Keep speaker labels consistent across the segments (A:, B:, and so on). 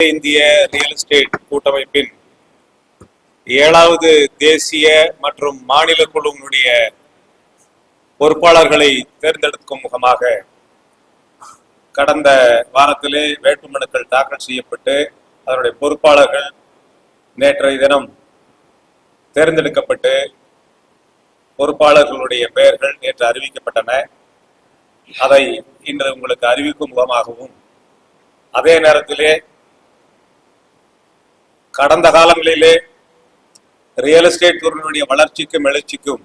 A: இந்திய real estate கூட்டமைப்பின் ஏழாவது தேசிய மற்றும் மாநில குழுவினுடைய பொறுப்பாளர்களை தேர்ந்தெடுக்கும் முகமாக கடந்த வாரத்திலே வேட்புமனுக்கள் தாக்கல் செய்யப்பட்டு அதனுடைய பொறுப்பாளர்கள் நேற்றைய தினம் தேர்ந்தெடுக்கப்பட்டு பொறுப்பாளர்களுடைய பெயர்கள் நேற்று அறிவிக்கப்பட்டன. அதை இன்று உங்களுக்கு அறிவிக்கும் முகமாகவும் அதே நேரத்திலே கடந்த காலங்களிலே ரியல் எஸ்டேட் துறையினுடைய வளர்ச்சிக்கும் எழுச்சிக்கும்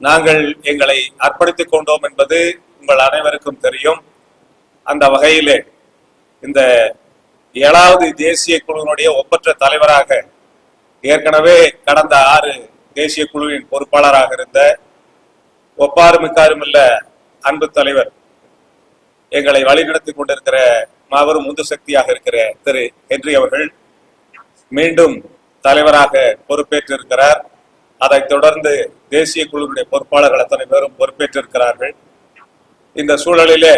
A: நாங்கள் எங்களை அர்ப்பணித்துக் கொண்டோம் என்பது உங்கள் அனைவருக்கும் தெரியும். அந்த வகையிலே இந்த ஏழாவது தேசிய குழுவினுடைய ஒப்பற்ற தலைவராக ஏற்கனவே கடந்த ஆறு தேசிய குழுவின் பொறுப்பாளராக இருந்த ஒப்பாறு மிக்காரும் இல்ல அன்பு தலைவர் எங்களை வழிநடத்தி கொண்டிருக்கிற மாபெரும் உந்து சக்தியாக இருக்கிற திரு ஹென்றி அவர்கள் மீண்டும் தலைவராக பொறுப்பேற்றிருக்கிறார். அதைத் தொடர்ந்து தேசிய குழுவினுடைய பொறுப்பாளர்கள் அத்தனை பேரும் பொறுப்பேற்றிருக்கிறார்கள். இந்த சூழலிலே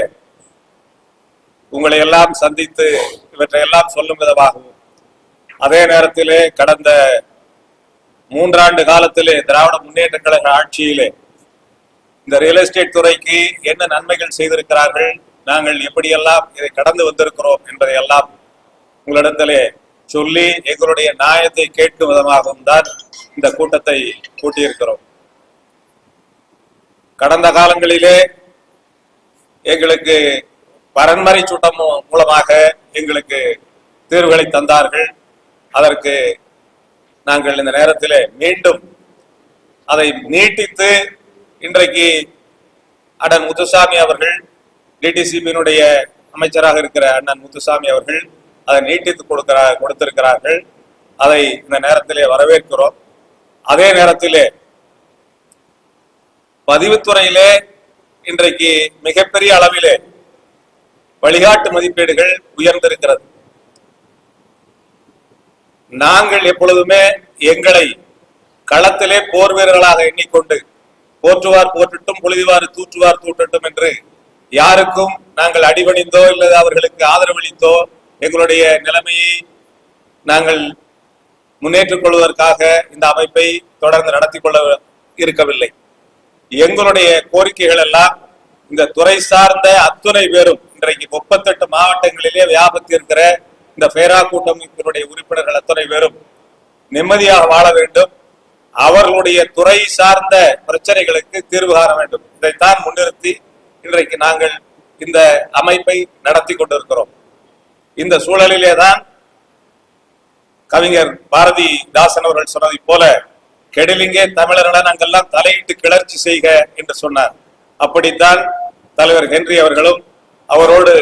A: உங்களை எல்லாம் சந்தித்து இவற்றையெல்லாம் சொல்லும் விதமாகவும் அதே நேரத்திலே கடந்த மூன்றாண்டு காலத்திலே திராவிட முன்னேற்ற கழக ஆட்சியிலே இந்த ரியல் எஸ்டேட் துறைக்கு என்ன நன்மைகள் செய்திருக்கிறார்கள் நாங்கள் எப்படியெல்லாம் இதை கடந்து வந்திருக்கிறோம் என்பதையெல்லாம் உங்களிடத்திலே சொல்லி எங்களுடைய நியாயத்தை கேட்கும் விதமாகவும் தான் இந்த கூட்டத்தை கூட்டியிருக்கிறோம். கடந்த காலங்களிலே எங்களுக்கு பரன்மறை சூட்டம் மூலமாக எங்களுக்கு தீர்வுகளை தந்தார்கள். அதற்கு நாங்கள் இந்த நேரத்திலே மீண்டும் அதை நீட்டித்து இன்றைக்கு அடன் முத்துசாமி அவர்கள் டிடிசிபியினுடைய அமைச்சராக இருக்கிற அண்ணன் முத்துசாமி அவர்கள் அதை நீட்டித்து கொடுக்கிறார் கொடுத்திருக்கிறார்கள். அதை இந்த நேரத்திலே வரவேற்கிறோம். அதே நேரத்திலே பதிவுத்துறையிலே இன்றைக்கு மிகப்பெரிய அளவிலே வழிகாட்டு மதிப்பீடுகள் உயர்ந்திருக்கிறது. நாங்கள் எப்பொழுதுமே எங்களை களத்திலே போர் வீரர்களாக எண்ணிக்கொண்டு போற்றுவார் போற்றட்டும் பொழுதுவார் தூற்றுவார் தூற்றட்டும் என்று யாருக்கும் நாங்கள் அடிபணிந்தோ இல்லது அவர்களுக்கு ஆதரவளித்தோ எங்களுடைய நிலைமையை நாங்கள் முன்னேற்றிக் கொள்வதற்காக இந்த அமைப்பை தொடர்ந்து நடத்தி கொள்ள இருக்கவில்லை. எங்களுடைய கோரிக்கைகள் எல்லாம் இந்த துறை சார்ந்த அத்துணை பேரும் இன்றைக்கு முப்பத்தெட்டு மாவட்டங்களிலே வியாபத்தி இருக்கிற இந்த பேரா கூட்டமைப்பினுடைய உறுப்பினர்கள் அத்துணை பேரும் நிம்மதியாக வாழ வேண்டும். அவர்களுடைய துறை சார்ந்த பிரச்சனைகளுக்கு தீர்வு காண வேண்டும். இதைத்தான் முன்னிறுத்தி இன்றைக்கு நாங்கள் இந்த அமைப்பை நடத்தி கொண்டிருக்கிறோம். இந்த சூழலிலே தான் கவிஞர் பாரதி தாசன் அவர்கள் சொன்னதை போல கெடலிங்கே தமிழரிடம் நாங்கெல்லாம் தலையிட்டு கிளர்ச்சி செய்க என்று சொன்னார். அப்படித்தான் தலைவர் ஹென்றி அவர்களும் அவரோடு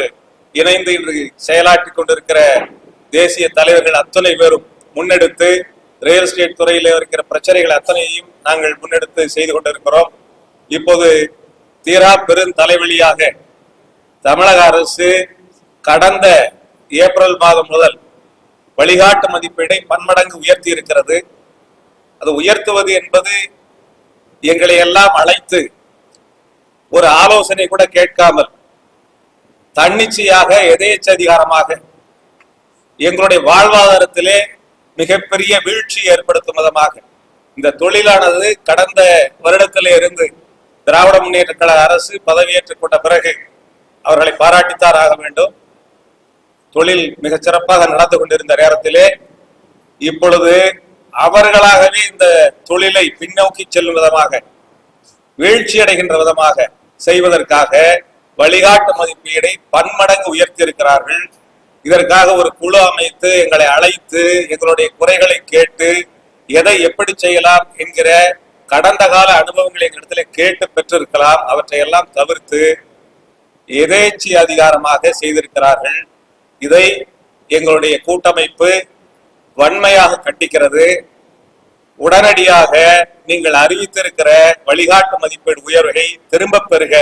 A: இணைந்து இன்று செயலாற்றி கொண்டிருக்கிற தேசிய தலைவர்கள் அத்தனை பேரும் முன்னெடுத்து ரியல் எஸ்டேட் துறையில் இருக்கிற பிரச்சனைகள் அத்தனையும் நாங்கள் முன்னெடுத்து செய்து கொண்டிருக்கிறோம். இப்போது தீரா பெருந்தலைவலியாக தமிழக அரசு கடந்த ஏப்ரல் மாதம் முதல் வழிகாட்டு மதிப்பீடை பன்மடங்கு உயர்த்தி இருக்கிறது அது உயர்த்துவது என்பது எங்களை எல்லாம் அழைத்து ஒரு ஆலோசனை கூட கேட்காமல் தன்னிச்சையாக எதேச்ச அதிகாரமாக எங்களுடைய வாழ்வாதாரத்திலே மிகப்பெரிய வீழ்ச்சி ஏற்படுத்தும் விதமாக இந்த தொழிலானது கடந்த வருடத்திலே இருந்து திராவிட முன்னேற்ற கழக அரசு பதவியேற்றுக் கொண்ட பிறகு அவர்களை பாராட்டித்தான் ஆக வேண்டும். தொழில் மிகச் சிறப்பாக நடந்து கொண்டிருந்த நேரத்திலே இப்பொழுது அவர்களாகவே இந்த தொழிலை பின்னோக்கி செல்லும் விதமாக வீழ்ச்சி அடைகின்ற விதமாக செய்வதற்காக வழிகாட்டு மதிப்பீடை பன்மடங்கு உயர்த்தி இருக்கிறார்கள் இதற்காக ஒரு குழு அமைத்து எங்களை அழைத்து எங்களுடைய குறைகளை கேட்டு எதை எப்படி செய்யலாம் என்கிற கடந்த கால அனுபவங்களை எங்களிடத்துல கேட்டு பெற்றிருக்கலாம். அவற்றை எல்லாம் தவிர்த்து எதேச்சி அதிகாரமாக செய்திருக்கிறார்கள். இதை எங்களுடைய கூட்டமைப்பு வன்மையாக கண்டிக்கிறது. உடனடியாக நீங்கள் அறிவித்திருக்கிற வழிகாட்டு மதிப்பீடு உயர்வை திரும்ப பெறுக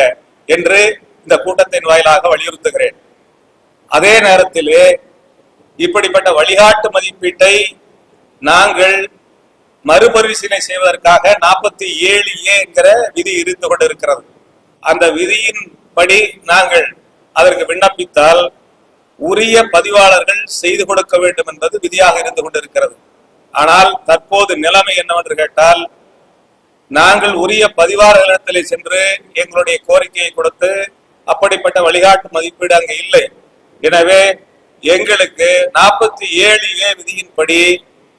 A: என்று இந்த கூட்டத்தின் வாயிலாக வலியுறுத்துகிறேன். அதே நேரத்திலே இப்படிப்பட்ட வழிகாட்டு மதிப்பீட்டை நாங்கள் மறுபரிசீலனை செய்வதற்காக நாற்பத்தி ஏழு ஏ என்கிற விதி இருந்து கொண்டிருக்கிறது. அந்த விதியின் படி நாங்கள் அதற்கு விண்ணப்பித்தால் உரிய பதிவாளர்கள் செய்து கொடுக்க வேண்டும் என்பது விதியாக இருந்து கொண்டிருக்கிறது. ஆனால் தற்போது நிலைமை என்னவென்று கேட்டால் நாங்கள் உரிய பதிவாளர்களிடத்திலே சென்று எங்களுடைய கோரிக்கையை கொடுத்து அப்படிப்பட்ட வழிகாட்டு மதிப்பீடு அங்கு இல்லை. எனவே எங்களுக்கு நாற்பத்தி ஏழு ஏ விதியின்படி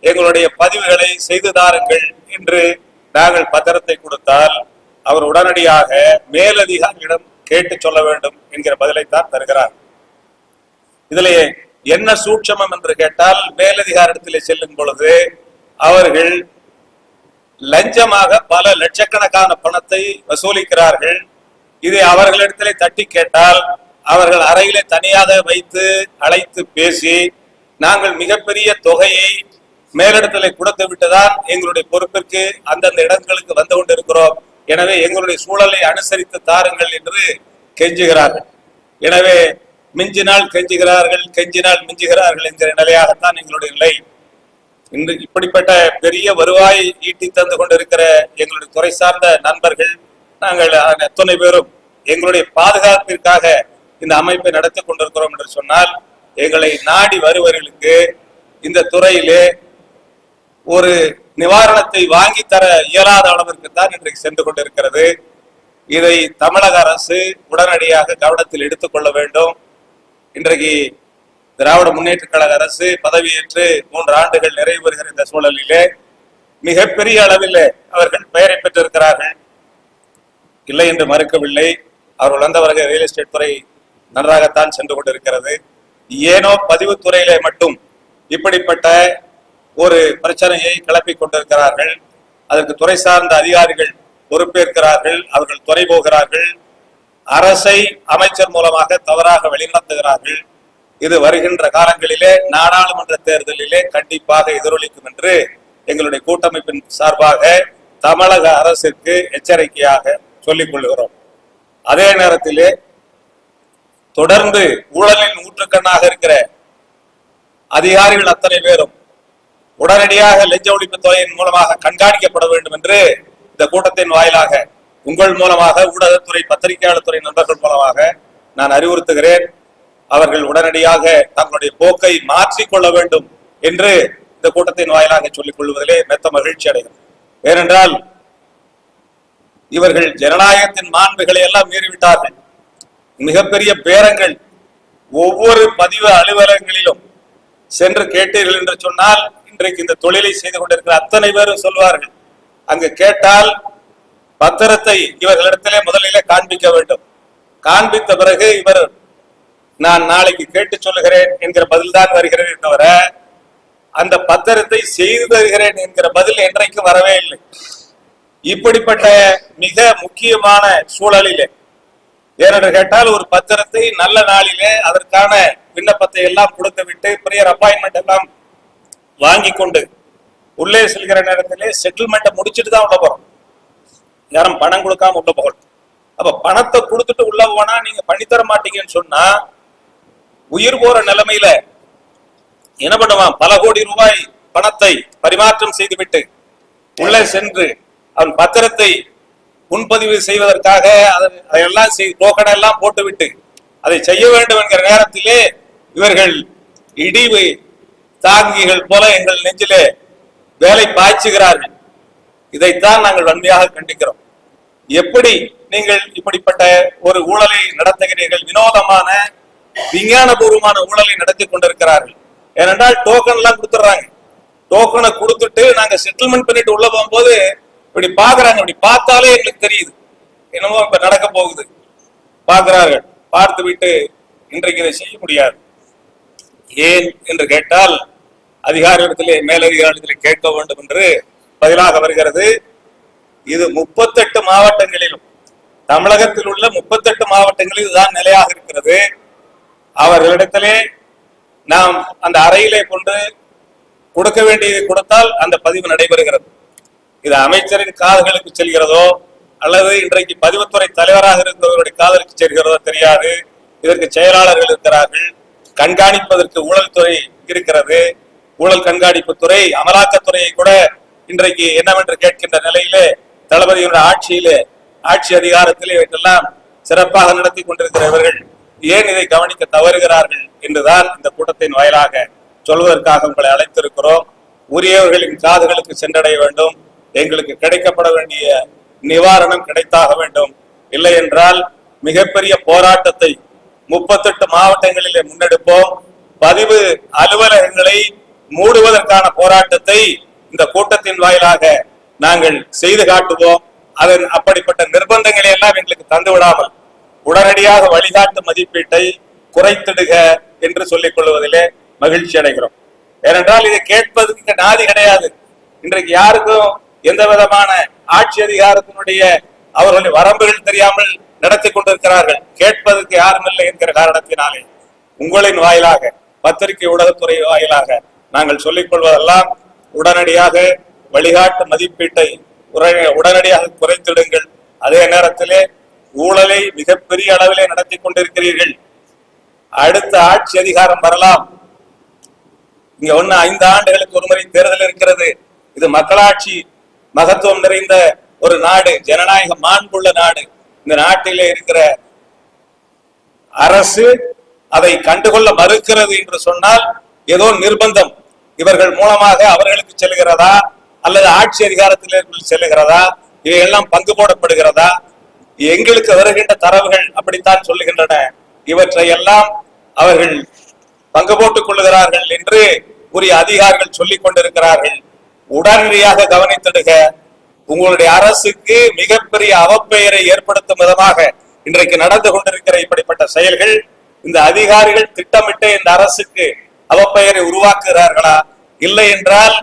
A: எங்களுடைய பதிவுகளை செய்து தாருங்கள் என்று நாங்கள் பத்திரத்தை கொடுத்தால் அவர் உடனடியாக மேலதிகாரியிடம் கேட்டு சொல்ல வேண்டும் என்கிற பதிலைத்தான் தருகிறார். இதிலே என்ன சூட்சமம் என்று கேட்டால் மேலதிகாரிடத்திலே செல்லும் பொழுது அவர்கள் லஞ்சமாக பல லட்சக்கணக்கான பணத்தை வசூலிக்கிறார்கள். இதை அவர்களிடத்திலே தட்டி கேட்டால் அவர்கள் அறையிலே தனியாக வைத்து அழைத்து பேசி நாங்கள் மிகப்பெரிய தொகையை மேலிடத்திலே கொடுத்து விட்டுதான் எங்களுடைய பொறுப்பிற்கு அந்தந்த இடங்களுக்கு வந்து கொண்டிருக்கிறோம். எனவே எங்களுடைய சூழலை அனுசரித்து தாருங்கள் என்று கெஞ்சுகிறார்கள். எனவே மிஞ்சினால் கெஞ்சுகிறார்கள் கெஞ்சினால் மிஞ்சுகிறார்கள் என்கிற நிலையாகத்தான் எங்களுடைய நிலை. இன்று இப்படிப்பட்ட பெரிய வருவாய் ஈட்டி தந்து கொண்டிருக்கிற எங்களுடைய துறை சார்ந்த நண்பர்கள் நாங்கள் அத்தனை பேரும் எங்களுடைய பாதுகாப்பிற்காக இந்த அமைப்பை நடத்தி கொண்டிருக்கிறோம் என்று சொன்னால் எங்களை நாடி வருவர்களுக்கு இந்த துறையிலே ஒரு நிவாரணத்தை வாங்கி தர இயலாத அளவிற்கு தான் இன்றைக்கு சென்று கொண்டிருக்கிறது. இதை தமிழக அரசு உடனடியாக கவனத்தில் எடுத்துக்கொள்ள வேண்டும். இன்றைக்கு திராவிட முன்னேற்ற கழக அரசு பதவியேற்று மூன்று ஆண்டுகள் நிறைவு பெறுகிற இந்த சூழலிலே மிகப்பெரிய அளவில் அவர்கள் பெயரை பெற்றிருக்கிறார்கள். இல்லை என்று மறுக்கவில்லை. அவர்கள் வந்தவர்கள் ரியல் எஸ்டேட் துறை நன்றாகத்தான் சென்று கொண்டிருக்கிறது. ஏனோ பதிவுத்துறையிலே மட்டும் இப்படிப்பட்ட ஒரு பிரச்சனையை கிளப்பி கொண்டிருக்கிறார்கள். அதற்கு துறை சார்ந்த அதிகாரிகள் பொறுப்பேற்கிறார்கள் அவர்கள் துறை போகிறார்கள். அரசை அமைச்சர் மூலமாக தவறாக வெளிநடத்துகிறார்கள் இது வருகின்ற காலங்களிலே நாடாளுமன்ற தேர்தலிலே கண்டிப்பாக எதிரொலிக்கும் என்று எங்களுடைய கூட்டமைப்பின் சார்பாக தமிழக அரசிற்கு எச்சரிக்கையாக சொல்லிக் கொள்கிறோம். அதே நேரத்திலே தொடர்ந்து ஊழலின் ஊற்றுக்கண்ணாக இருக்கிற அதிகாரிகள் அத்தனை பேரும் உடனடியாக லஞ்ச ஒழிப்பு துறையின் மூலமாக கண்காணிக்கப்பட வேண்டும் என்று இந்த கூட்டத்தின் வாயிலாக உங்கள் மூலமாக ஊடகத்துறை பத்திரிகையாளர் துறை நண்பர்கள் மூலமாக நான் அறிவுறுத்துகிறேன். அவர்கள் உடனடியாக தங்களுடைய போக்கை மாற்றிக்கொள்ள வேண்டும் என்று இந்த கூட்டத்தின் வாயிலாக சொல்லிக் கொள்வதிலே மெத்த மகிழ்ச்சி அடைகிறேன். ஏனென்றால் இவர்கள் ஜனநாயகத்தின் மாண்புகளை எல்லாம் மீறிவிட்டார்கள். மிகப்பெரிய பேரங்கள் ஒவ்வொரு பதிவு அலுவலகங்களிலும் சென்று கேட்டீர்கள் என்று சொன்னால் இன்றைக்கு இந்த தொழிலை செய்து கொண்டிருக்கிற அத்தனை பேரும் சொல்வார்கள். அங்கு கேட்டால் பத்திரத்தை இவர்களிடத்திலே முதலிலே காண்பிக்க வேண்டும். காண்பித்த பிறகு இவர் நான் நாளைக்கு கேட்டு சொல்லுகிறேன் என்கிற பதில் தான் வருகிறேன் தவிர அந்த பத்திரத்தை செய்து தருகிறேன் என்கிற பதில் என்றைக்கும் வரவே இல்லை. இப்படிப்பட்ட மிக முக்கியமான சூழலிலே ஏனென்று கேட்டால் ஒரு பத்திரத்தை நல்ல நாளிலே அதற்கான விண்ணப்பத்தை எல்லாம் கொடுத்து விட்டு பிரியர் அப்பாயின்மெண்ட் எல்லாம் வாங்கி கொண்டு உள்ளே செல்கிற நேரத்திலே செட்டில்மெண்ட்டை முடிச்சுட்டு தான் உள்ள போறோம். யாரும் பணம் கொடுக்காம உள்ள போகணும் அப்ப பணத்தை கொடுத்துட்டு உள்ள போனா நீங்க பண்ணித்தர மாட்டீங்கன்னு சொன்னா உயிர் போற நிலைமையில என்ன பண்ணுவான்? பல கோடி ரூபாய் பணத்தை பரிமாற்றம் செய்துவிட்டு உள்ளே சென்று அவன் பத்திரத்தை முன்பதிவு செய்வதற்காக அதையெல்லாம் செய் டோக்கன் எல்லாம் போட்டுவிட்டு அதை செய்ய வேண்டும் என்கிற நேரத்திலே இவர்கள் இடிவு தாங்கிகள் போல எங்கள் நெஞ்சிலே வேலை பாய்ச்சுகிறார்கள். இதைத்தான் நாங்கள் வன்மையாக கண்டிக்கிறோம். எப்படி நீங்கள் இப்படிப்பட்ட ஒரு ஊழலை நடத்துகிறீர்கள்? வினோதமான விஞ்ஞானபூர்வமான ஊழலை நடத்தி கொண்டிருக்கிறார்கள். ஏனென்றால் டோக்கன் எல்லாம் கொடுத்துட்றாங்க. டோக்கனை கொடுத்துட்டு நாங்க செட்டில்மெண்ட் பண்ணிட்டு உள்ள போகும்போது இப்படி பாக்குறாங்க. இப்படி பார்த்தாலே எங்களுக்கு தெரியுது. என்னமோ இப்ப நடக்க போகுது. பார்க்கிறார்கள். பார்த்து விட்டு இன்றைக்கு இதை செய்ய முடியாது. ஏன் என்று கேட்டால் அதிகாரத்திலே மேலதிகாரத்திலே கேட்க வேண்டும் என்று பதிலாக வருகிறது. இது முப்பத்தெட்டு மாவட்டங்களிலும் தமிழகத்தில் உள்ள முப்பத்தெட்டு மாவட்டங்களில் இதுதான் நிலையாக இருக்கிறது. அவர்களிடத்திலே நாம் அந்த அறையிலே கொண்டு கொடுக்க வேண்டியதை கொடுத்தால் அந்த பதிவு நடைபெறுகிறது. இது அமைச்சரின் காதுகளுக்கு செல்கிறதோ அல்லது இன்றைக்கு பதிவுத்துறை தலைவராக இருக்கிறவருடைய காதலுக்கு செல்கிறதோ தெரியாது. இதற்கு செயலாளர்கள் இருக்கிறார்கள். கண்காணிப்பதற்கு ஊழல் துறை இருக்கிறது. ஊழல் கண்காணிப்பு துறை அமலாக்கத்துறையை கூட இன்றைக்கு என்னவென்று கேட்கின்ற நிலையிலே தளபதியுடைய ஆட்சியிலே ஆட்சி அதிகாரத்திலே இவற்றெல்லாம் சிறப்பாக நடத்தி கொண்டிருக்கிறவர்கள் ஏன் இதை கவனிக்க தவறுகிறார்கள் என்றுதான் இந்த கூட்டத்தின் வாயிலாக சொல்வதற்காக உங்களை அழைத்திருக்கிறோம். உரியவர்களின் காதுகளுக்கு சென்றடைய வேண்டும். எங்களுக்கு கிடைக்கப்பட வேண்டிய நிவாரணம் கிடைத்தாக வேண்டும். இல்லை என்றால் மிகப்பெரிய போராட்டத்தை முப்பத்தெட்டு மாவட்டங்களிலே முன்னெடுப்போம். பதிவு அலுவலகங்களை மூடுவதற்கான போராட்டத்தை இந்த கூட்டத்தின் வாயிலாக நாங்கள் செய்து காட்டுவோம். அதன் அப்படிப்பட்ட நிர்பந்தங்களை எல்லாம் எங்களுக்கு தந்து விடாமல் உடனடியாக வழிகாட்டு மதிப்பீட்டை குறைத்திடுக என்று சொல்லிக் கொள்வதிலே மகிழ்ச்சி அடைகிறோம். ஏனென்றால் இதை கேட்பதற்கு நாதி கிடையாது. இன்றைக்கு யாருக்கும் எந்த விதமான ஆட்சி அதிகாரத்தினுடைய அவர்களுடைய வரம்புகள் தெரியாமல் நடத்தி கொண்டிருக்கிறார்கள். கேட்பதற்கு யாரும் இல்லை என்கிற காரணத்தினாலே உங்களின் வாயிலாக பத்திரிகை ஊடகத்துறை வாயிலாக நாங்கள் சொல்லிக் கொள்வதெல்லாம் உடனடியாக வழிகாட்டு மதிப்பீட்டை உடனடியாக குறைத்திடுங்கள். அதே நேரத்திலே ஊழலை மிகப்பெரிய அளவிலே நடத்தி கொண்டிருக்கிறீர்கள். அடுத்த ஆட்சி அதிகாரம் வரலாம். இங்க ஒண்ணு ஐந்து ஆண்டுகளுக்கு ஒரு முறை தேர்தல் இருக்கிறது. இது மக்களாட்சி மகத்துவம் நிறைந்த ஒரு நாடு ஜனநாயக மாண்புள்ள நாடு. இந்த நாட்டிலே இருக்கிற அரசு அதை கண்டுகொள்ள மறுக்கிறது என்று சொன்னால் ஏதோ நிர்பந்தம். இவர்கள் மூலமாக அவர்களுக்கு செல்கிறதா அல்லது ஆட்சி அதிகாரத்தில் செல்லுகிறதா? இவையெல்லாம் பங்கு போடப்படுகிறதா? எங்களுக்கு வருகின்ற தரவுகள் அப்படித்தான் சொல்லுகின்றன. இவற்றை எல்லாம் அவர்கள் பங்கு போட்டுக் கொள்ளுகிறார்கள் என்று உரிய அதிகாரிகள் சொல்லிக் கொண்டிருக்கிறார்கள். உடனடியாக கவனித்திடுக. உங்களுடைய அரசுக்கு மிகப்பெரிய அவப்பெயரை ஏற்படுத்தும் விதமாக இன்றைக்கு நடந்து கொண்டிருக்கிற இப்படிப்பட்ட செயல்கள் இந்த அதிகாரிகள் திட்டமிட்டு இந்த அரசுக்கு அவப்பெயரை உருவாக்குகிறார்களா? இல்லை என்றால்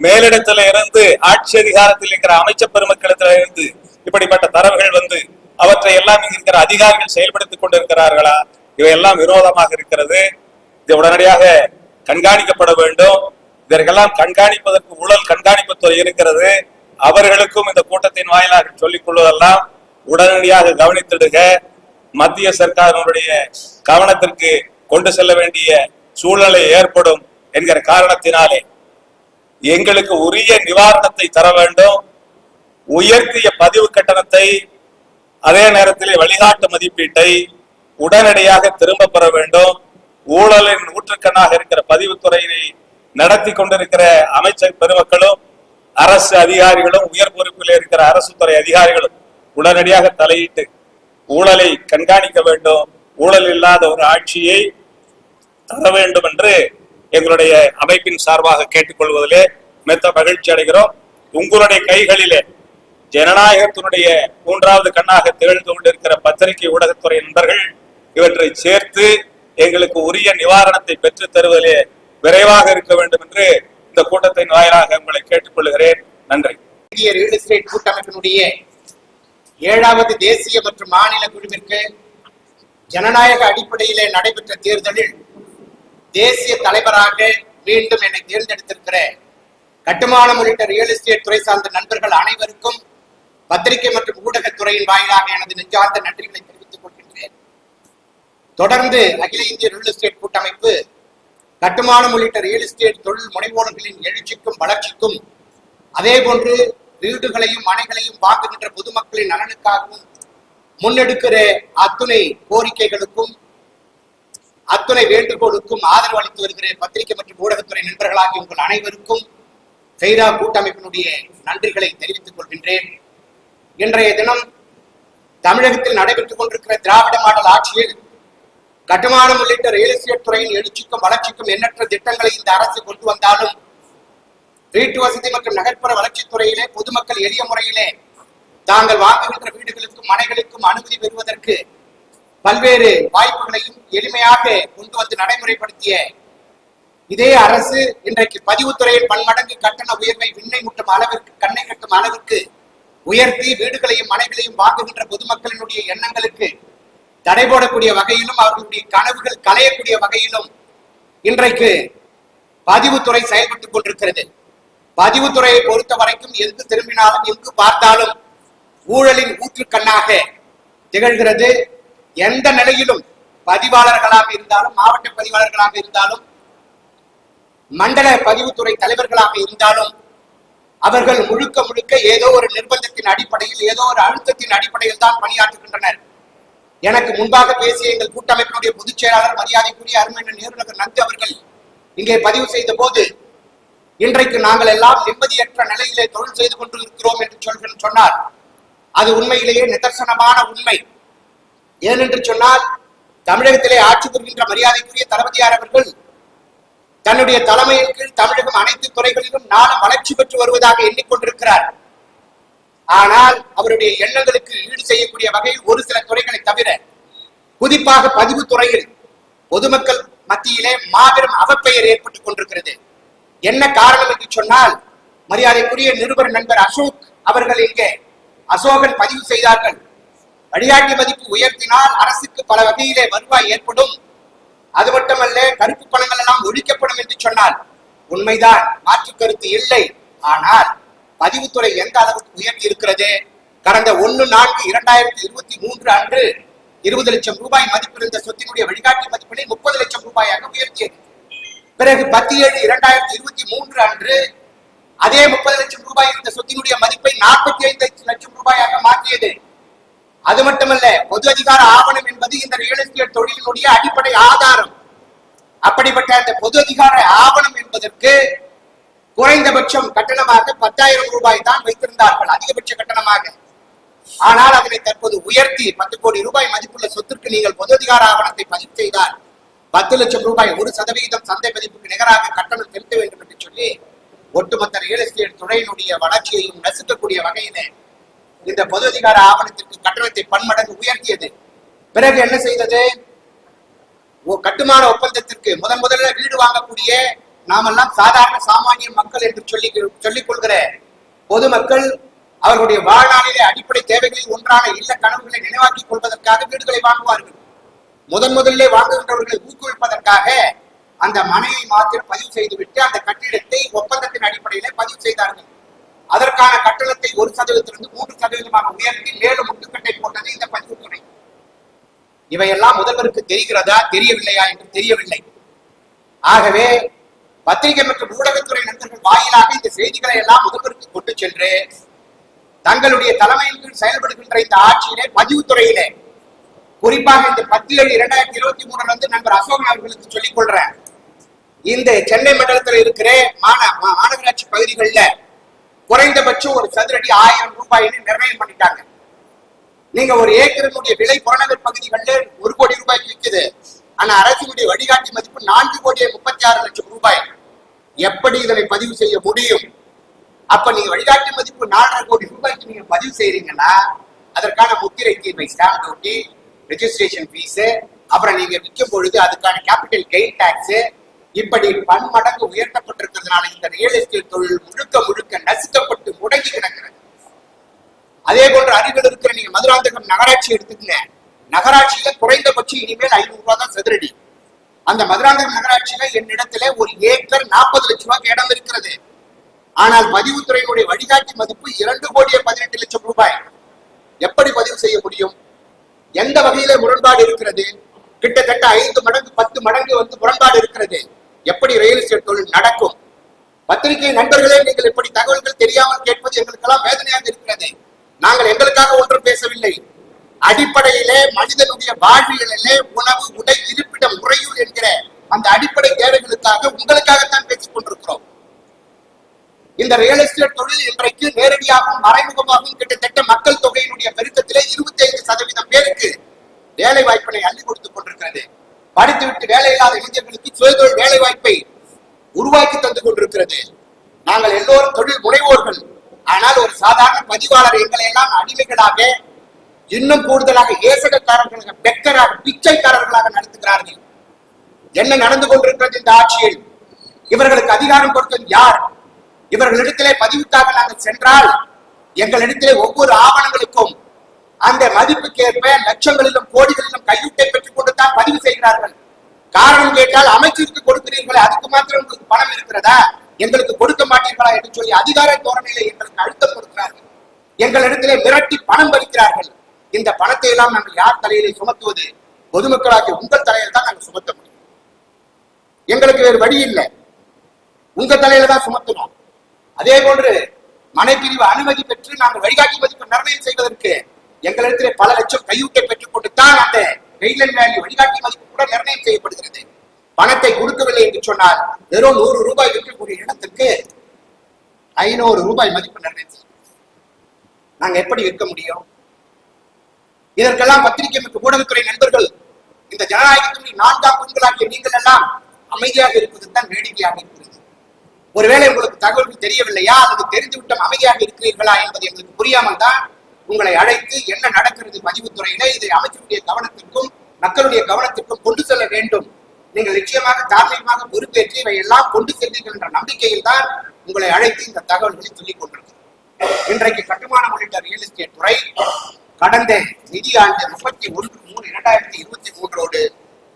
A: மேலிடத்துல இருந்து ஆட்சி அதிகாரத்தில் இருக்கிற அமைச்சர் பெருமக்களிடத்துல இருந்து இப்படிப்பட்ட தரவுகள் வந்து அவற்றை எல்லாம் இங்க இருக்கிற அதிகாரிகள் செயல்படுத்திக் கொண்டிருக்கிறார்களா? இவையெல்லாம் விரோதமாக இருக்கிறது. இது உடனடியாக கண்காணிக்கப்பட வேண்டும். இதற்கெல்லாம் கண்காணிப்பதற்கு ஊழல் கண்காணிப்புத்துறை இருக்கிறது. அவர்களுக்கும் இந்த கூட்டத்தின் வாயிலாக சொல்லிக் கொள்வதெல்லாம் உடனடியாக கவனித்திடுக. மத்திய சர்க்காரினுடைய கவனத்திற்கு கொண்டு செல்ல வேண்டிய சூழ்நிலை ஏற்படும். என்கிற காரணத்தினாலே எங்களுக்கு உரிய நிவாரணத்தை தர வேண்டும். உயர்த்திய பதிவு கட்டணத்தை அதே நேரத்தில் வழிகாட்டு மதிப்பீட்டை உடனடியாக திரும்ப பெற வேண்டும். ஊழலின் ஊற்றுக்கண்ணாக இருக்கிற பதிவுத்துறையினை நடத்தி கொண்டிருக்கிற அமைச்சர் பெருமக்களும் அரசு அதிகாரிகளும் உயர் பொறுப்பில் இருக்கிற அரசு துறை அதிகாரிகளும் உடனடியாக தலையிட்டு ஊழலை கண்காணிக்க வேண்டும். ஊழல் இல்லாத ஒரு ஆட்சியை தர வேண்டும் என்று எங்களுடைய அமைப்பின் சார்பாக கேட்டுக்கொள்வதிலே மெத்த மகிழ்ச்சி அடைகிறோம். உங்களுடைய கைகளிலே ஜனநாயகத்தினுடைய மூன்றாவது கண்ணாக திகழ்ந்து கொண்டிருக்கிற பத்திரிகை ஊடகத்துறை நண்பர்கள் இவற்றை சேர்த்து எங்களுக்கு உரிய நிவாரணத்தை பெற்றுத் தருவதிலே விரைவாக இருக்க வேண்டும் என்று இந்த கூட்டத்தின் வாயிலாக உங்களை கேட்டுக்கொள்கிறேன். நன்றி.
B: இந்திய ரியல் எஸ்டேட் கூட்டமைப்பினுடைய ஏழாவது தேசிய மற்றும் மாநில குழுவிற்கு ஜனநாயக அடிப்படையிலே நடைபெற்ற தேர்தலில் தேசிய தலைவராக மீண்டும் என்னை தேர்ந்தெடுத்திருக்கிற கட்டுமானம் உள்ளிட்ட ரியல் எஸ்டேட் துறை சார்ந்த நண்பர்கள் அனைவருக்கும் பத்திரிகை மற்றும் ஊடகத்துறையின் வாயிலாக எனது நெஞ்சார்ந்த நன்றிகளை தெரிவித்துக் கொள்கின்றேன். தொடர்ந்து அகில இந்திய ரியல் எஸ்டேட் கூட்டமைப்பு கட்டுமானம் உள்ளிட்ட ரியல் எஸ்டேட் தொழில் முனைவோர்களின் எழுச்சிக்கும் வளர்ச்சிக்கும் அதே போன்று வீடுகளையும் மனைகளையும் வாங்குகின்ற பொதுமக்களின் நலனுக்காகவும் முன்னெடுக்கிற அத்துணை கோரிக்கைகளுக்கும் அத்துணை வேண்டுகோளுக்கும் ஆதரவு அளித்து வருகிற பத்திரிகை மற்றும் ஊடகத்துறை நண்பர்களாகிய உங்கள் அனைவருக்கும் செய்தா கூட்டமைப்பினுடைய நன்றிகளை தெரிவித்துக் கொள்கின்றேன். இன்றைய தினம் தமிழகத்தில் நடைபெற்றுக் கொண்டிருக்கிற திராவிட மாடல் ஆட்சியில் கட்டுமானம் உள்ளிட்ட ரியல் எஸ்டேட் துறையின் எழுச்சிக்கும் வளர்ச்சிக்கும் எண்ணற்ற திட்டங்களை இந்த அரசு கொண்டு வந்தாலும் வீட்டு வசதி மற்றும் நகர்ப்புற வளர்ச்சித்துறையிலே பொதுமக்கள் எளிய முறையிலே தாங்கள் வாங்குகின்ற வீடுகளுக்கும் மனைகளுக்கும் அனுமதி பெறுவதற்கு பல்வேறு வாய்ப்புகளையும் எளிமையாக கொண்டு வந்து நடைமுறைப்படுத்திய இதே அரசு இன்றைக்கு பதிவுத்துறையில் பன்மடங்கு கட்டண உயர்வை விண்ணை முட்டும் அளவிற்கு கண்ணை கட்டும் அளவிற்கு உயர்த்தி வீடுகளையும் மனைகளையும் வாங்குகின்ற பொதுமக்களினுடைய எண்ணங்களுக்கு தடை போடக்கூடிய வகையிலும் அவர்களுடைய கனவுகள் களையக்கூடிய வகையிலும் இன்றைக்கு பதிவுத்துறை செயல்பட்டுக் கொண்டிருக்கிறது. பதிவுத்துறையை பொறுத்த வரைக்கும் எங்கு திரும்பினாலும் எங்கு பார்த்தாலும் ஊழலின் ஊற்றுக்கண்ணாக திகழ்கிறது. எந்த நிலையிலும் பதிவாளர்களாக இருந்தாலும் மாவட்ட பதிவாளர்களாக இருந்தாலும் மண்டல பதிவுத்துறை தலைவர்களாக இருந்தாலும் அவர்கள் முழுக்க முழுக்க ஏதோ ஒரு நிர்பந்தத்தின் அடிப்படையில் ஏதோ ஒரு அழுத்தத்தின் அடிப்படையில் தான் பணியாற்றுகின்றனர். எனக்கு முன்பாக பேசிய எங்கள் கூட்டமைப்பினுடைய பொதுச் செயலாளர் மரியாதைக்குரிய அருமையன் நேருநகர் நந்து அவர்கள் இங்கே பதிவு செய்த போது இன்றைக்கு நாங்கள் எல்லாம் நிம்மதியற்ற நிலையிலே தொழில் செய்து கொண்டு இருக்கிறோம் என்று சொல்கிறேன் சொன்னார். அது உண்மையிலேயே நிதர்சனமான உண்மை. ஏனென்று சொன்னால் தமிழகத்திலே ஆட்சி புரிகின்ற மரியாதைக்குரிய தளபதியார் அவர்கள் தன்னுடைய தலைமையின் கீழ் தமிழகம் அனைத்து துறைகளிலும் நானும் வளர்ச்சி பெற்று வருவதாக எண்ணிக்கொண்டிருக்கிறார். ஆனால் அவருடைய எண்ணங்களுக்கு ஈடு செய்யக்கூடிய வகையில் ஒரு சில துறைகளை தவிர குறிப்பாக பதிவு துறையில் பொதுமக்கள் மத்தியிலே மாபெரும் அவப்பெயர் ஏற்பட்டுக் கொண்டிருக்கிறது. என்ன காரணம் என்று சொன்னால் மரியாதைக்குரிய நிருபர் நண்பர் அசோக் அவர்கள் இங்கே அசோகன் பதிவு செய்தார்கள். வழிகாட்டி மதிப்பு உயர்த்தினால் அரசுக்கு பல வகையிலே வருவாய் ஏற்படும். அது மட்டுமல்ல கருப்பு பணங்கள் எல்லாம் ஒழிக்கப்படும் என்று சொன்னால் உண்மைதான் மாற்று கருத்து இல்லை. ஆனால் பதிவுத்துறை எந்த அளவுக்கு உயர்த்தி இருக்கிறது? கடந்த ஒன்னு நான்கு இரண்டாயிரத்தி இருபத்தி மூன்று அன்று இருபது லட்சம் ரூபாய் மதிப்பிருந்த சொத்தினுடைய வழிகாட்டி மதிப்பினை முப்பது லட்சம் ரூபாயாக உயர்த்தியது. பிறகு பத்து ஏழு இரண்டாயிரத்தி இருபத்தி மூன்று அன்று அதே முப்பது லட்சம் ரூபாய் இருந்த சொத்தினுடைய மதிப்பை நாற்பத்தி ஐந்து லட்சம் ரூபாயாக மாற்றியது. அது மட்டுமல்ல பொது அதிகார ஆவணம் என்பது இந்த ரியல் எஸ்டேட் தொழிலினுடைய அடிப்படை ஆதாரம். அப்படிப்பட்ட அந்த பொது அதிகார ஆவணம் என்பதற்கு குறைந்தபட்சம் கட்டணமாக பத்தாயிரம் ரூபாய் தான் வைத்திருந்தார்கள் அதிகபட்ச கட்டணமாக. ஆனால் அதனை தற்போது உயர்த்தி பத்து கோடி ரூபாய் மதிப்புள்ள சொத்திற்கு நீங்கள் பொது அதிகார ஆவணத்தை பதிவு செய்தால் பத்து லட்சம் ரூபாய் ஒரு சதவிகிதம் சந்தை மதிப்புக்கு நிகராக கட்டணம் செலுத்த வேண்டும் என்று சொல்லி ஒட்டுமொத்த ரியல் எஸ்டேட் துறையினுடைய வளர்ச்சியையும் நசுக்கக்கூடிய வகையிலே இந்த பொது அதிகார ஆவணத்திற்கு கட்டணத்தை பன்மடங்கு உயர்த்தியது. பிறகு என்ன செய்தது? கட்டுமான ஒப்பந்தத்திற்கு முதன் முதல்ல வீடு வாங்கக்கூடிய நாமெல்லாம் சாதாரண சாமானிய மக்கள் என்று சொல்லி சொல்லிக் கொள்கிற பொதுமக்கள் அவர்களுடைய வாழ்நாளிலே அடிப்படை தேவைகளில் ஒன்றான இல்ல கனவுகளை நினைவாக்கிக் கொள்வதற்காக வீடுகளை வாங்குவார்கள். முதன் முதலிலே வாங்குகின்றவர்களை ஊக்குவிப்பதற்காக அந்த மனையை மாத்திரம் பதிவு செய்துவிட்டு அந்த கட்டிடத்தை ஒப்பந்தத்தின் அடிப்படையிலே பதிவு செய்தார்கள். அதற்கான கட்டணத்தை ஒரு சதவீதத்திலிருந்து மூன்று சதவீதமாக உயர்த்தி மேலும் முட்டுக்கட்டை போட்டது இந்த பதிவுத்துறை இவையெல்லாம் முதல்வருக்கு தெரிகிறதா தெரியவில்லையா என்று தெரியவில்லை. ஆகவே பத்திரிகை மற்றும் ஊடகத்துறை நண்பர்கள் வாயிலாக இந்த செய்திகளை எல்லாம் முதல்வருக்கு கொண்டு சென்று தங்களுடைய தலைமையின் கீழ் செயல்படுகின்ற இந்த ஆட்சியிலே பதிவுத்துறையிலே குறிப்பாக இந்த பத்து ஏழு இரண்டாயிரத்தி இருபத்தி மூணுல இருந்து நண்பர் அசோகன் அவர்களுக்கு சொல்லிக் கொள்றேன். இந்த சென்னை மண்டலத்தில் இருக்கிற மாந மா- மாநகராட்சி பகுதிகளில் குறைந்தபட்சம் ஒரு சதுரடி ஆயிரம் ரூபாய்னு நிர்ணயம் பண்ணிட்டாங்க. நீங்க ஒரு ஏக்கரினுடைய விலை புறநகர் பகுதிகளில் ஒரு கோடி ரூபாய்க்கு விற்குது. ஆனா அரசினுடைய வழிகாட்டி மதிப்பு நான்கு கோடியே முப்பத்தி ஆறு லட்சம் ரூபாய். எப்படி இதனை பதிவு செய்ய முடியும்? அப்ப நீங்க வழிகாட்டி மதிப்பு நாலரை கோடி ரூபாய்க்கு நீங்க பதிவு செய்யறீங்கன்னா அதற்கான முத்திரை தீர்வை ஸ்டாம்ப் டியூட்டி ரெஜிஸ்ட்ரேஷன் ஃபீஸ் அப்புறம் நீங்க விற்கும் பொழுது அதுக்கான கேபிட்டல் கெயின் டாக்ஸ் இப்படி பன்மடங்கு உயர்த்தப்பட்டிருக்கிறதுனால இந்த ரியல் எஸ்டேட் தொழில் முழுக்க முழுக்க நசுக்கப்பட்டு முடங்கி கிடக்கிறது. அதே போன்ற அருகில் இருக்கிற நீங்க மதுராந்தகம் நகராட்சி எடுத்துக்கங்க. நகராட்சியில குறைந்தபட்சம் இனிமேல் ஐநூறு ரூபாய் தான் சதுரடி. அந்த மதுராந்தகம் நகராட்சியில என்னிடத்திலே ஒரு ஏக்கர் நாற்பது லட்சம் ரூபாய்க்கு இடம் இருக்கிறது. ஆனால் பதிவுத்துறையினுடைய வழிகாட்டி மதிப்பு இரண்டு கோடியே பதினெட்டு லட்சம் ரூபாய். எப்படி பதிவு செய்ய முடியும்? எந்த வகையில முரண்பாடு இருக்கிறது? கிட்டத்தட்ட ஐந்து மடங்கு பத்து மடங்கு வந்து முரண்பாடு இருக்கிறது. எப்படி ரியல் எஸ்டேட் தொழில் நடக்கும்? பத்திரிகை நண்பர்களே நீங்கள் இப்படி தகவல்கள் தெரியாமல் கேட்பது எங்களுக்கெல்லாம் வேதனையாக இருக்கிறது. நாங்கள் எங்களுக்காக ஒன்றும் பேசவில்லை. அடிப்படையிலே மனிதனுடைய வாழ்வியலிலே உணவு உடை இருப்பிடம் முறையுள் என்கிற அந்த அடிப்படை தேவைகளுக்காக உங்களுக்காகத்தான் பேசிக் கொண்டிருக்கிறோம். இந்த ரியல் எஸ்டேட் தொழில் இன்றைக்கு நேரடியாகவும் மறைமுகமாகவும் கிட்டத்தட்ட மக்கள் தொகையினுடைய பெருக்கத்திலே இருபத்தி ஐந்து சதவீதம் பேருக்கு வேலை வாய்ப்பினை அள்ளி கொடுத்துக் கொண்டிருக்கிறது. படித்துவிட்டு வேலை இல்லாத இளைஞர்களுக்கு சுயதொழில் வேலை வாய்ப்பை உருவாக்கி தந்து கொண்டிருக்கிறது. நாங்கள் எல்லோரும் தொழில் முனைவோர்கள். ஆனால் ஒரு சாதாரண பதிவாளர் எங்களை எல்லாம் அடிமைகளாக இன்னும் கூடுதலாக ஏசகக்காரர்களாக பெக்கராக பிச்சைக்காரர்களாக நடத்துகிறார்கள். என்ன நடந்து கொண்டிருக்கிறது இந்த ஆட்சியில்? இவர்களுக்கு அதிகாரம் கொடுத்தது யார்? இவர்களிடத்திலே பதிவுக்காக நாங்கள் சென்றால் எங்களிடத்திலே ஒவ்வொரு ஆவணங்களுக்கும் அந்த மதிப்புக்கேற்ப லட்சங்களிலும் கோடிகளிலும் கையூட்டை பெற்றுக் கொண்டு தான் பதிவு செய்கிறார்கள். காரணம் கேட்டால் அமைச்சருக்கு கொடுக்கிறீர்களே அதுக்கு மாத்திரம் உங்களுக்கு பணம் இருக்கிறதா? எங்களுக்கு கொடுக்க மாட்டீர்களா என்று சொல்லி அதிகார தோரணையில எங்களுக்கு அழுத்தம் கொடுக்கிறார்கள். எங்களிடத்திலே மிரட்டி பணம் பறிக்கிறார்கள். இந்த பணத்தை எல்லாம் நாங்கள் யார் தலையிலே சுமத்துவது? பொதுமக்களாகிய உங்கள் தலையில் தான் நாங்கள் சுமத்த முடியும். எங்களுக்கு வேறு வழி இல்லை. உங்க தலையில தான் சுமத்தணும். அதே போன்று மனைப்பிரிவு அனுமதி பெற்று நாங்கள் வழிகாட்டி மதிப்பு நிர்ணயம் செய்வதற்கு எங்களிடத்திலே பல லட்சம் கையூட்டை பெற்றுக் கொண்டுதான் அந்த கைட்லைன் வேல்யூ வழிகாட்டி மதிப்பு கூட நிர்ணயம் செய்யப்படுகிறது. பணத்தை கொடுக்கவில்லை என்று சொன்னால் வெறும் நூறு ரூபாய் விற்கக்கூடிய இடத்திற்கு ஐநூறு ரூபாய் மதிப்பு நிர்ணயம் செய்யப்படுகிறது. நாங்க எப்படி விற்க முடியும்? இதற்கெல்லாம் பத்திரிகை மற்றும் ஊடகத்துறை நண்பர்கள் இந்த ஜனநாயகத்தினுடைய நான்காம் பெண்களாகிய நீங்கள் எல்லாம் அமைதியாக இருப்பது தான் வேடிக்கையாக இருக்கிறது. ஒருவேளை உங்களுக்கு தகவல்கள் தெரியவில்லையா அல்லது தெரிந்துவிட்டம் அமைதியாக இருக்கிறீர்களா என்பது எங்களுக்கு புரியாமல் தான் உங்களை அழைத்து என்ன நடக்கிறது பதிவுத்துறையில இதை அமைச்சருடைய கவனத்திற்கும் மக்களுடைய கவனத்திற்கும் கொண்டு செல்ல வேண்டும். நீங்கள் நிச்சயமாக தார்மீகமாக பொறுப்பேற்று இவை எல்லாம் கொண்டு செல்வீர்கள் என்ற நம்பிக்கையில் தான் உங்களை அழைத்து இந்த தகவல்களை சொல்லிக் கொண்டிருக்கிறோம். இன்றைக்கு கட்டுமானம் உள்ளிட்ட ரியல் எஸ்டேட் துறை கடந்த நிதியாண்டு முப்பத்தி ஒன்று மூணு இரண்டாயிரத்தி இருபத்தி மூன்றோடு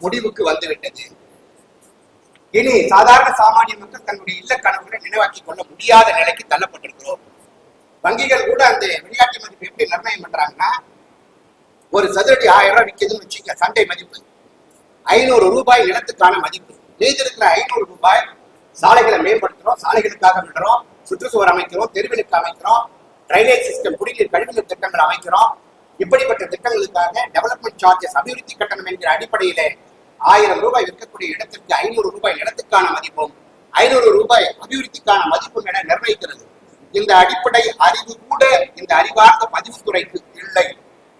B: முடிவுக்கு வந்துவிட்டது. இனி சாதாரண சாமானிய மக்கள் தன்னுடைய இல்ல கனவுகளை நினைவாக்கிக் கொள்ள முடியாத நிலைக்கு தள்ளப்பட்டிருக்கிறோம். வங்கிகள் கூட அந்த விளையாட்டு மதிப்பு எப்படி நிர்ணயம் பண்றாங்கன்னா ஒரு சதுரடி ஆயிரம் ரூபாய் விற்கிதுன்னு வச்சுக்க சண்டை மதிப்பு. ஐநூறு ரூபாய் நிலத்துக்கான மதிப்பு. மீதி இருக்கிற ஐநூறு ரூபாய் சாலைகளை மேம்படுத்துறோம் சாலைகளுக்காக விடுறோம் சுற்றுச்சுவர் அமைக்கிறோம் தெருவிலுக்கு அமைக்கிறோம் ட்ரைனேஜ் சிஸ்டம் குடிநீர் கழிவுநீர் திட்டங்கள் அமைக்கிறோம். இப்படிப்பட்ட திட்டங்களுக்காக டெவலப்மெண்ட் சார்ஜஸ் அபிவிருத்தி கட்டணம் என்கிற அடிப்படையிலே ஆயிரம் ரூபாய் விற்கக்கூடிய இடத்திற்கு ஐநூறு ரூபாய் நிலத்துக்கான மதிப்பும் ஐநூறு ரூபாய் அபிவிருத்திக்கான மதிப்பும் என நிர்ணயிக்கிறது. இந்த அடிப்படை அறிவு கூட இந்த அறிவார்ந்த பதிவுத்துறைக்கு இல்லை.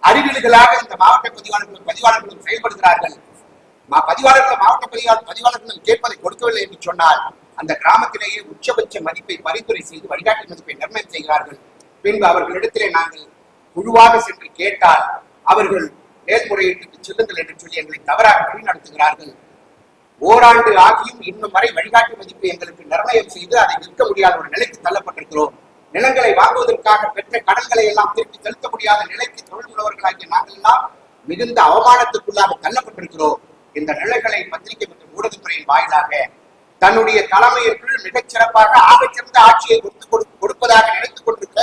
B: அறிவியல்களாக இந்த மாவட்ட பதிவாளர்களும் பதிவாளர்களும் செயல்படுகிறார்கள். பதிவாளர்கள் மாவட்ட பதிவாளர் பதிவாளர்கள் கேட்பதை கொடுக்கவில்லை என்று சொன்னால் அந்த கிராமத்திலேயே உச்சபட்ச மதிப்பை பரிந்துரை செய்து வழிகாட்டு மதிப்பை நிர்ணயம் செய்கிறார்கள். பின்பு அவர்களிடத்திலே நாங்கள் குழுவாக சென்று கேட்டால் அவர்கள் மேல்முறையீட்டுக்கு செல்லுங்கள் என்று சொல்லி எங்களை தவறாக வழிநடத்துகிறார்கள். ஓராண்டு ஆகியும் இன்னும் வரை வழிகாட்டு மதிப்பு எங்களுக்கு நிர்ணயம் செய்து அதை விற்க முடியாத ஒரு நிலைக்கு தள்ளப்பட்டிருக்கிறோம். நிலங்களை வாங்குவதற்காக பெற்ற கடன்களை எல்லாம் திருப்பி செலுத்த முடியாத நிலைக்கு தொழில் முனைவர்களாகிய நாங்கள் எல்லாம் மிகுந்த அவமானத்துக்குள்ளாக தள்ளப்பட்டிருக்கிறோம். இந்த நிலைகளை பத்திரிகை மற்றும் ஊடகத்துறையின் வாயிலாக தன்னுடைய தலைமையிற்குள் மிகச் சிறப்பாக ஆகச்சிறந்த ஆட்சியை கொடுத்து கொடு- கொடுப்பதாக நினைத்துக் கொண்டிருக்க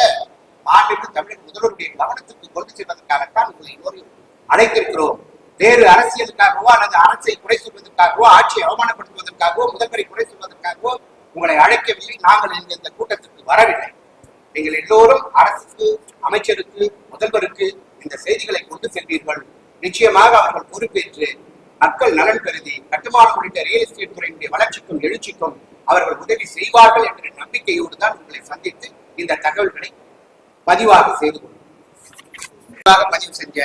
B: மாநில தமிழக முதல்வருடைய கவனத்துக்கு கொண்டு செல்வதற்காகத்தான் உங்களை அழைத்திருக்கிறோம் வேறு அரசியலுக்காகவோ அல்லது அரசை குறை சொல்வதற்காகவோ ஆட்சியை அவமானப்படுத்துவதற்காகவோ முதல்வரை குறை சொல்வதற்காகவோ உங்களை அழைக்கவில்லை. நாங்கள் இந்த இந்த கூட்டத்திற்கு வரவில்லை. நீங்கள் எல்லோரும் அரசுக்கு அமைச்சருக்கு முதல்வருக்கு இந்த செய்திகளை கொண்டு செல்வீர்கள் நிச்சயமாக அவர்கள் பொறுப்பேற்று மக்கள் நலன் கருதி கட்டுமானம் உள்ளிட்ட ரியல் எஸ்டேட் துறையினுடைய வளர்ச்சிக்கும் எழுச்சிக்கும் அவர்கள் உதவி செய்வார்கள் என்ற நம்பிக்கையோடு தான் உங்களை சந்தித்து இந்த தகவல்களை பதிவாக செய்து கொள்ளும் பதிவு செஞ்ச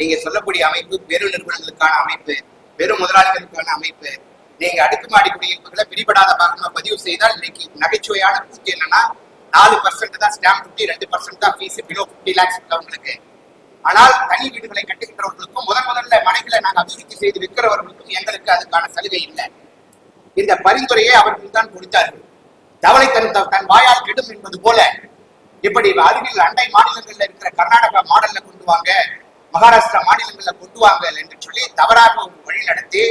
B: நீங்க சொல்லக்கூடிய அமைப்பு பெரு நிறுவனங்களுக்கான அமைப்பு பெரும் முதலாளிகளுக்கான அமைப்பு. நீங்க அடுக்குமாடி குடியிருப்புகளை பிடிபடாத பாகமா பதிவு செய்தால் இன்னைக்கு நகைச்சுவையான கூத்து என்னன்னா நாலு பர்சன்ட் தான் ஸ்டாம்ப் டியூட்டி ரெண்டு பர்சன்ட் தான் ஃபீஸ் பிலோ பிப்டி லேக்ஸ் உள்ளவங்களுக்கு ஆனால் தனி வீடுகளை கட்டுகின்றவர்களுக்கும் முதன் முதல்ல மனைகளை நாங்கள் அபிவிருத்தி செய்து விற்கிறவர்களுக்கும் எங்களுக்கு அதுக்கான சலுகை இல்லை. இந்த பரிந்துரையை அவர்கள் தான் கொடுத்தார்கள். தவளை தன் தன் வாயால் கெடும் என்பது போல இப்படி அருகில் அண்டை மாநிலங்கள்ல இருக்கிற கர்நாடகா மாடல்ல கொண்டு வாங்க. மகாராஷ்டிரா மாநிலங்கள்ல கொண்டு வாங்க என்று சொல்லி தவறாக ஒரு வழி நடத்தி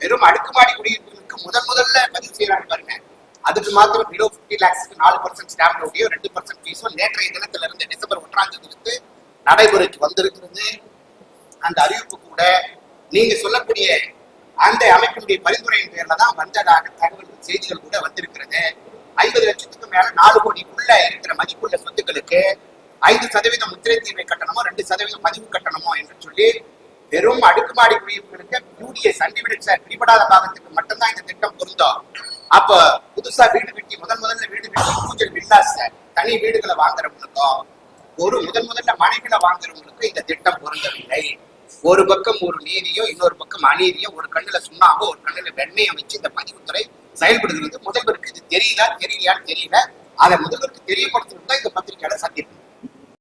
B: வெறும் அடுக்குமாடி குடியிருப்புகளுக்கு முதன் முதல்ல பதிவு செய்யறாங்க பாருங்க. அதுக்கு மாத்திரம் பிலோ பிப்டி லேக்ஸுக்கு நாலு பர்சன்ட் ஸ்டாம்ப் டியூட்டியோ ரெண்டு பர்சன்ட் ஃபீஸோ நேற்றைய தினத்துல இருந்து டிசம்பர் ஒன்றாம் தேதிக்கு நடைமுறைக்கு வந்திருக்கிறது. அந்த அறிவிப்பு கூட நீங்க சொல்லக்கூடிய அந்த அமைப்பினுடைய பரிந்துரையின் பேர்ல தான் வந்ததாக தகவல் செய்திகள் கூட வந்திருக்கிறது. ஐம்பது லட்சத்துக்கு மேல நாலு கோடிக்குள்ள இருக்கிற மதிப்புள்ள சொத்துக்களுக்கு ஐந்து சதவீதம் முத்திரை தீர்வை கட்டணமோ ரெண்டு சதவீதம் பதிவு கட்டணமோ என்று சொல்லி வெறும் அடுக்குமாடி குடியிருப்புகளுக்கு யூடிஏ சண்டிவிடட் சார் பிடிபடாத பாகத்துக்கு மட்டும்தான் இந்த திட்டம் பொருந்தோம். அப்ப புதுசா வீடு கட்டி முதன் முதல்ல வீடு கட்டி பூஜை வில்லாஸ் தனி வீடுகளை வாங்குறவங்களுக்கும் ஒரு முதன் முதல்ல மனைகளை வாங்குறவங்களுக்கு இந்த திட்டம் பொருந்தவில்லை. ஒரு பக்கம் ஒரு நீதியும் இன்னொரு பக்கம் அநீதியும் ஒரு கண்ணுல சுண்ணாம்போ ஒரு கண்ணுல வெண்ணையும் வச்சு இந்த பதிவுத்துறை செயல்படுகிறது. முதல்வருக்கு இது தெரியல தெரியலையான்னு தெரியல. அதை முதல்வருக்கு தெரியப்படுத்துறது தான் இந்த பத்திரிகையாளர் சந்திப்பு.